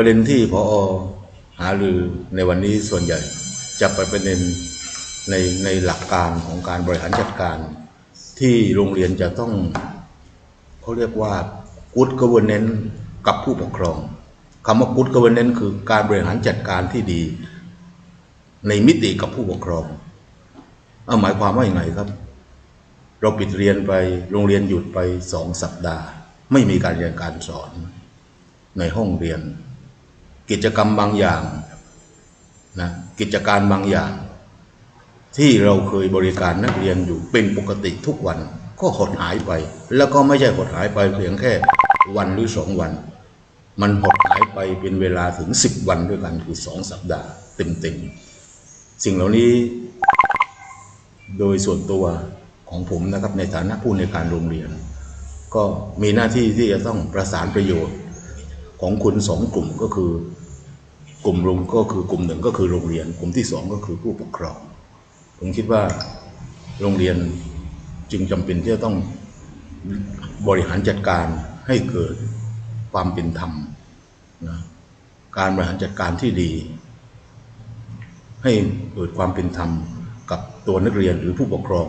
ประเด็นที่พอหารือในวันนี้ส่วนใหญ่จะไปประเด็นในในหลักการของการบริหารจัดการ ที่โรงเรียนจะต้องเขาเรียกว่า good governance กับผู้ปกครองคำว่า good governance คือการบริหารจัดการที่ดี ในมิติกับผู้ปกครองเอาหมายความว่าอย่างไงครับ เราปิดเรียนไปโรงเรียนหยุดไปสองสัปดาห์ ไม่มีการเรียนการสอนในห้องเรียน กิจกรรมบางอย่างนะกิจการบางอย่าง ที่เราเคยบริการนักเรียนอยู่เป็นปกติทุกวันก็หดหายไป แล้วก็ไม่ใช่หดหายไปเพียงแค่วันหรือสองวัน มันหดหายไปเป็นเวลาถึงสิบวันด้วยกันคือสองสัปดาห์เต็มๆสิ่งเหล่านี้โดยส่วนตัวของผมนะครับในฐานะผู้ในการโรงเรียน ก็มีหน้าที่ที่จะต้องประสานประโยชน์ของคุณสองกลุ่มก็คือ กลุ่มโรงก็คือกลุ่มหนึ่งก็คือโรงเรียน กลุ่มที่สองก็คือผู้ปกครอง ผมคิดว่าโรงเรียนจึงจำเป็นที่จะต้องบริหารจัดการให้เกิดความเป็นธรรมนะการบริหารจัดการที่ดี ให้เกิดความเป็นธรรมกับตัวนักเรียนหรือผู้ปกครอง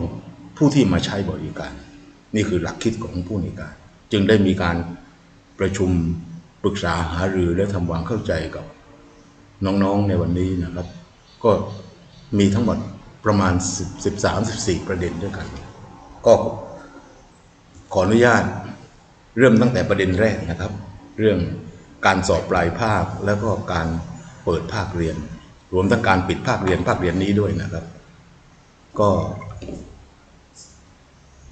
ผู้ที่มาใช้บริการ นี่คือหลักคิดของผู้ในการ จึงได้มีการประชุมปรึกษาหารือและทำความเข้าใจกับ น้องๆในวันนี้นะครับ ก็มีทั้งหมดประมาณ 13-14 ประเด็นด้วยกัน ก็ขออนุญาตเริ่มตั้งแต่ประเด็นแรกนะครับ เรื่องการสอบปลายภาคแล้วก็การเปิดภาคเรียน รวมทั้งการปิดภาคเรียนภาคเรียนนี้ด้วยนะครับ ก็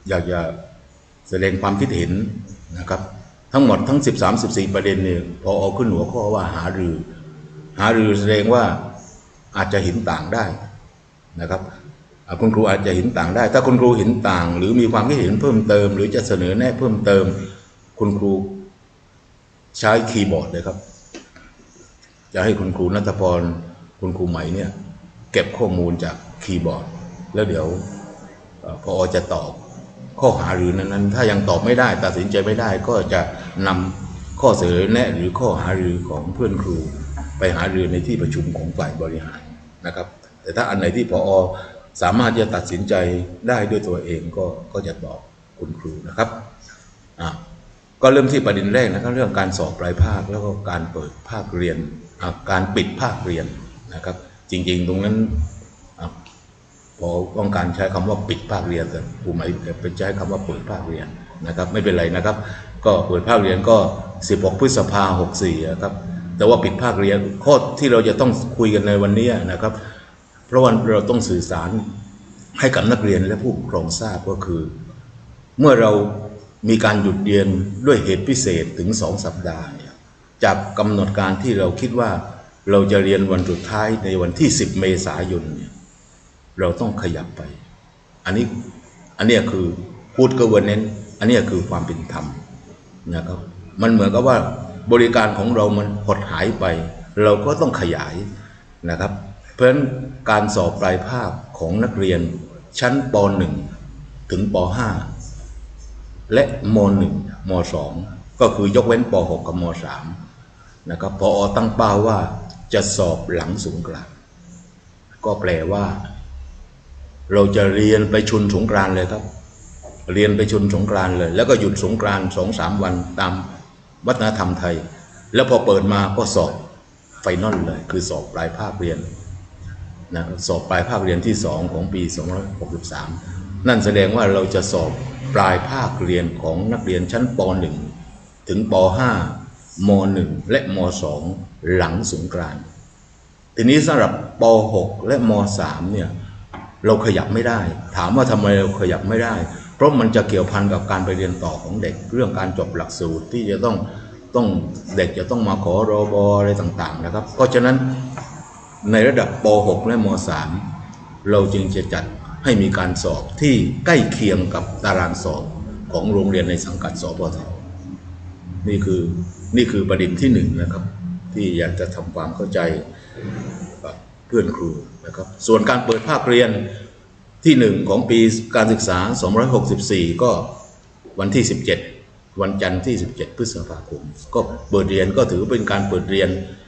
อยากจะแสดงความคิดเห็นนะครับ ทั้งหมดทั้ง 13 14 ประเด็นเนี่ยพอเอาขึ้นหัวข้อว่าหารือ หารือแสดงว่าอาจจะเห็นต่างได้นะครับคุณครูอาจจะเห็นต่างได้ ถ้าคุณครูเห็นต่าง หรือมีความคิดเห็นเพิ่มเติม หรือจะเสนอแนะเพิ่มเติม คุณครูใช้คีย์บอร์ดเลยครับ จะให้คุณครูนัทพรคุณครูใหม่เนี่ยเก็บข้อมูลจากคีย์บอร์ด แล้วเดี๋ยวพอจะตอบข้อหาหรือนั้นๆ ถ้ายังตอบไม่ได้ตัดสินใจไม่ได้ก็จะนำข้อเสนอแนะหรือข้อหาหรือของเพื่อนครู ไปหารือในที่ประชุมของฝ่ายบริหารนะครับ แต่ถ้าอันไหนที่พอสามารถจะตัดสินใจได้ด้วยตัวเองก็ก็จะตอบคุณครูนะครับอะก็เริ่มที่ประเด็นแรกนะครับเรื่องการสอบปลายภาคแล้วก็การเปิดภาคเรียนการปิดภาคเรียนนะครับ จริงๆ ตรงนั้นอพอต้องการใช้คำว่าปิดภาคเรียนแต่ครูหมายเป็นใช้คำว่าเปิดภาคเรียนนะครับ ไม่เป็นไรนะครับ ก็เปิดภาคเรียนก็ 16 พฤษภา64นะครับ แต่ว่าปิดภาคเรียนข้อที่เราจะต้องคุยกันในวันนี้นะครับ เพราะวันเราต้องสื่อสารให้กับนักเรียนและผู้ปกครองทราบก็คือ เมื่อเรามีการหยุดเรียนด้วยเหตุพิเศษถึงสองสัปดาห์จากกำหนดการที่เราคิดว่าเราจะเรียนวันสุดท้ายในวันที่ 10 เมษายนเนี่ยเราต้องขยับไป อันนี้อันนี้คือพูดกเว r เน้นอันนี้คือความเป็นธรรมนะครับ มันเหมือนกับว่า บริการของเรามันหดหายไป เราก็ต้องขยายนะครับ เพราะฉะนั้นการสอบปลายภาคของนักเรียนชั้นป .1 ถึงป .5 และม .1 ม .2 ก็คือยกเว้นป .6 กับม .3 นะครับพอตั้งเป้าว่าจะสอบหลังสงกรานก็แปลว่า เราจะเรียนไปชุนสงกรานเลยครับ เรียนไปชุนสงกรานเลย แล้วก็หยุดสงกรานสองสามวันตาม วัฒนธรรมไทย แล้วพอเปิดมาก็สอบไฟนอลเลย คือสอบปลายภาคเรียนนะสอบปลายภาคเรียนที่สองของปี 2563 นั่นแสดงว่าเราจะสอบปลายภาคเรียนของนักเรียนชั้นป .1 ถึงป .5 ม .1 และม .2 หลังสงกรานต์ทีนี้สำหรับป .6 และม .3 เนี่ยเราขยับไม่ได้ ถามว่าทำไมเราขยับไม่ได้ เพราะมันจะเกี่ยวพันกับการไปเรียนต่อของเด็ก เรื่องการจบหลักสูตรที่จะต้องต้องเด็กจะต้องมาขอรอบอะไรต่างๆนะครับ เพราะฉะนั้นในระดับป .6 และม .3 เราจึงจะจัดให้มีการสอบที่ใกล้เคียงกับตารางสอบของโรงเรียนในสังกัดสปทนี่คือนี่คือประเด็นที่หนึ่งนะครับ ที่อยากจะทำความเข้าใจเพื่อนครูนะครับ ส่วนการเปิดภาคเรียน ที่หนึ่งของปีการศึกษา 264 ก็วันที่ 17 วันจันทร์ที่ 17 พฤษภาคม ก็เปิดเรียนก็ถือเป็นการเปิดเรียน